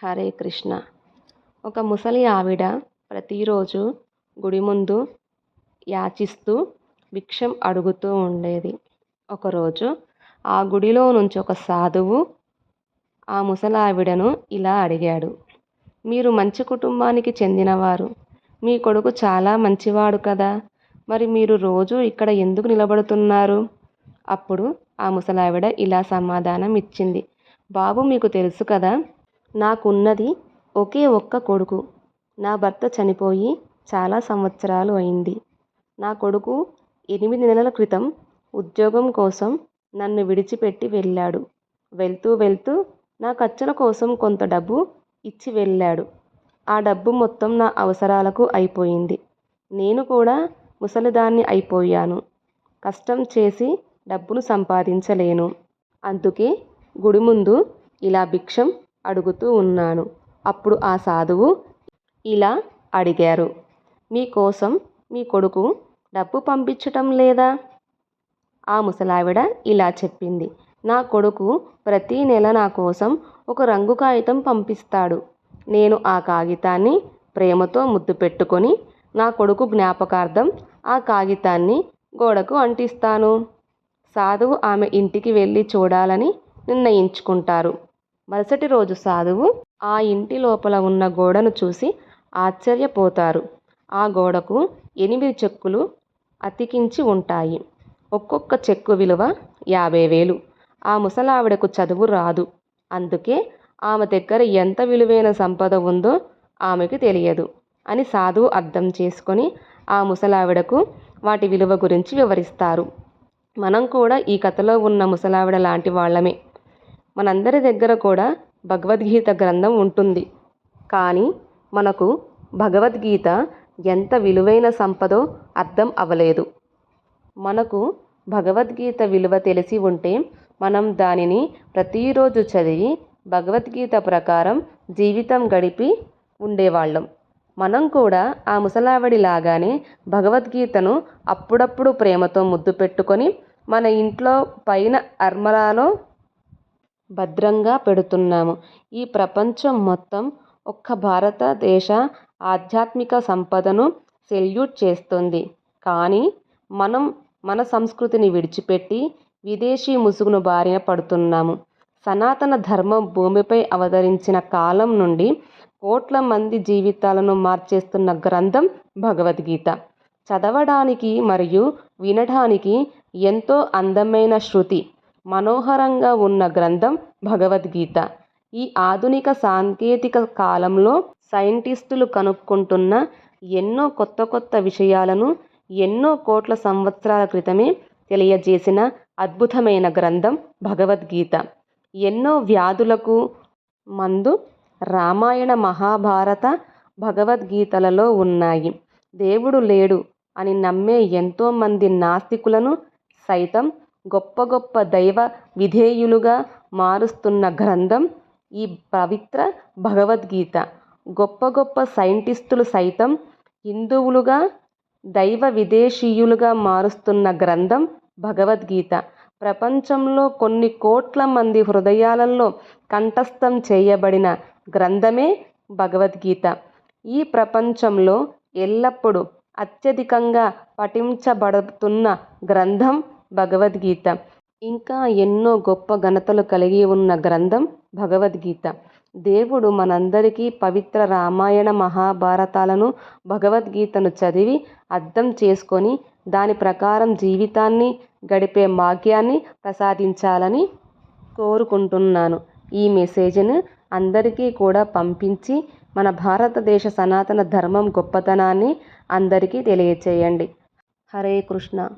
హరే కృష్ణ. ఒక ముసలి ఆవిడ ప్రతిరోజు గుడి ముందు యాచిస్తూ భిక్షం అడుగుతూ ఉండేది. ఒకరోజు ఆ గుడిలో నుంచి ఒక సాధువు ఆ ముసలావిడను ఇలా అడిగాడు మీరు మంచి కుటుంబానికి చెందినవారు. మీ కొడుకు చాలా మంచివాడు కదా. మరి మీరు రోజు ఇక్కడ ఎందుకు నిలబడుతున్నారు? అప్పుడు ఆ ముసలావిడ ఇలా సమాధానం ఇచ్చింది బాబు మీకు తెలుసు కదా నాకున్నది ఒకే ఒక్క కొడుకు. నా భర్త చనిపోయి చాలా సంవత్సరాలు అయింది. నా కొడుకు ఎనిమిది నెలల క్రితం ఉద్యోగం కోసం నన్ను విడిచిపెట్టి వెళ్ళాడు. వెళ్తూ వెళ్తూ నా ఖర్చుల కోసం కొంత డబ్బు ఇచ్చి వెళ్ళాడు. ఆ డబ్బు మొత్తం నా అవసరాలకు అయిపోయింది. నేను కూడా ముసలిదాన్ని అయిపోయాను. కష్టం చేసి డబ్బును సంపాదించలేను. అందుకే గుడి ముందు ఇలా భిక్షం అడుగుతూ ఉన్నాను. అప్పుడు ఆ సాధువు ఇలా అడిగారు. మీకోసం మీ కొడుకు డబ్బు పంపించటం లేదా? ఆ ముసలావిడ ఇలా చెప్పింది. నా కొడుకు ప్రతీ నెల నా కోసం ఒక రంగు కాగితం పంపిస్తాడు. నేను ఆ కాగితాన్ని ప్రేమతో ముద్దు పెట్టుకొని నా కొడుకు జ్ఞాపకార్థం ఆ కాగితాన్ని గోడకు అంటిస్తాను. సాధువు ఆమె ఇంటికి వెళ్ళి చూడాలని నిర్ణయించుకుంటారు. మరుసటి రోజు సాధువు ఆ ఇంటి లోపల ఉన్న గోడను చూసి ఆశ్చర్యపోతారు. ఆ గోడకు ఎనిమిది చెక్కులు అతికించి ఉంటాయి. ఒక్కొక్క చెక్కు విలువ యాభై వేలు. ఆ ముసలావిడకు చదువు రాదు. అందుకే ఆమె దగ్గర ఎంత విలువైన సంపద ఉందో ఆమెకు తెలియదు అని సాధువు అర్థం చేసుకొని ఆ ముసలావిడకు వాటి విలువ గురించి వివరిస్తారు. మనం కూడా ఈ కథలో ఉన్న ముసలావిడ లాంటి వాళ్ళమే. మనందరి దగ్గర కూడా భగవద్గీత గ్రంథం ఉంటుంది. కానీ మనకు భగవద్గీత ఎంత విలువైన సంపదో అర్థం అవ్వలేదు. మనకు భగవద్గీత విలువ తెలిసి ఉంటే మనం దానిని ప్రతిరోజు చదివి భగవద్గీత ప్రకారం జీవితం గడిపి ఉండేవాళ్ళం. మనం కూడా ఆ ముసలావిడి లాగానే భగవద్గీతను అప్పుడప్పుడు ప్రేమతో ముద్దు పెట్టుకొని మన ఇంట్లో పైన అర్మరాలో భద్రంగా పెడుతున్నాము. ఈ ప్రపంచం మొత్తం ఒక్క భారతదేశ ఆధ్యాత్మిక సంపదను సెల్యూట్ చేస్తుంది. కానీ మనం మన సంస్కృతిని విడిచిపెట్టి విదేశీ ముసుగును బారిన పడుతున్నాము. సనాతన ధర్మం భూమిపై అవతరించిన కాలం నుండి కోట్ల మంది జీవితాలను మార్చేస్తున్న గ్రంథం భగవద్గీత. చదవడానికి మరియు వినడానికి ఎంతో అందమైన శృతి. మనోహరంగా ఉన్న గ్రంథం భగవద్గీత. ఈ ఆధునిక సాంకేతిక కాలంలో సైంటిస్టులు కనుక్కుంటున్న ఎన్నో కొత్త కొత్త విషయాలను ఎన్నో కోట్ల సంవత్సరాల క్రితమే తెలియజేసిన అద్భుతమైన గ్రంథం భగవద్గీత. ఎన్నో వ్యాధులకు మందు రామాయణ మహాభారత భగవద్గీతలలో ఉన్నాయి. దేవుడు లేడు అని నమ్మే ఎంతోమంది నాస్తికులను సైతం గొప్ప గొప్ప దైవ విధేయులుగా మారుస్తున్న గ్రంథం ఈ పవిత్ర భగవద్గీత. గొప్ప గొప్ప సైంటిస్టులు సైతం హిందువులుగా దైవ విదేశీయులుగా మారుస్తున్న గ్రంథం భగవద్గీత. ప్రపంచంలో కొన్ని కోట్ల మంది హృదయాలలో కంఠస్థం చేయబడిన గ్రంథమే భగవద్గీత. ఈ ప్రపంచంలో ఎల్లప్పుడూ అత్యధికంగా పఠించబడుతున్న గ్రంథం భగవద్గీత. ఇంకా ఎన్నో గొప్ప ఘనతలు కలిగి ఉన్న గ్రంథం భగవద్గీత. దేవుడు మనందరికీ పవిత్ర రామాయణ మహాభారతాలను భగవద్గీతను చదివి అర్థం చేసుకొని దాని ప్రకారం జీవితాన్ని గడిపే భాగ్యాన్ని ప్రసాదించాలని కోరుకుంటున్నాను. ఈ మెసేజ్ను అందరికీ కూడా పంపించి మన భారతదేశ సనాతన ధర్మం గొప్పతనాన్ని అందరికీ తెలియచేయండి. హరే కృష్ణ.